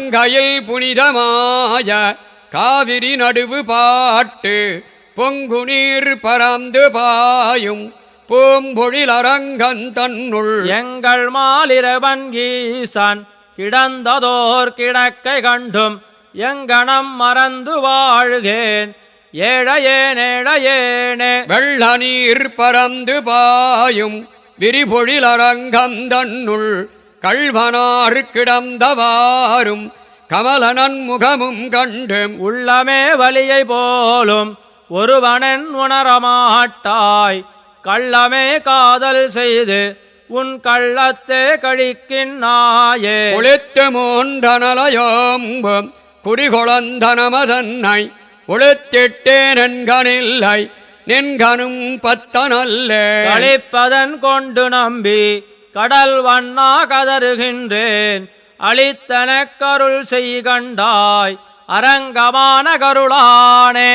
கயில் புனிதமாய காவிரி நடுவு பாட்டு பொங்குநீர் பறந்து பாயும் பூம்பொழில் அரங்கன் தன்னுள். எங்கள் மாலிரவன் ஈசான் கிடந்ததோர் கிடக்கை கண்டும் எங்கனம் மறந்து வாழ்கேன். ஏழையேன் ஏழையேனே வெள்ள நீர் பறந்து பாயும் விரிபொழில் கள்வனார் கிடந்தவாறும் கமலனன் முகமும் கண்டு உள்ளமே வலியை போலும் ஒருவனன் உணரமாட்டாய். கள்ளமே காதல் செய்து உன் கள்ளத்தே கழிக்கின்னாயே. ஒளித்து மூன்றனலையோம்பும் குறிகொளந்தனமதன்னை ஒளித்திட்டேன் என்கனில்லை நின்கனும் பத்தனல்ல. கழிப்பதன் கொண்டு நம்பி கடல் வண்ணா கதறுகின்றேன். அளித்தன கருள் செய்கண்டாய். அரங்கமான கருளானே.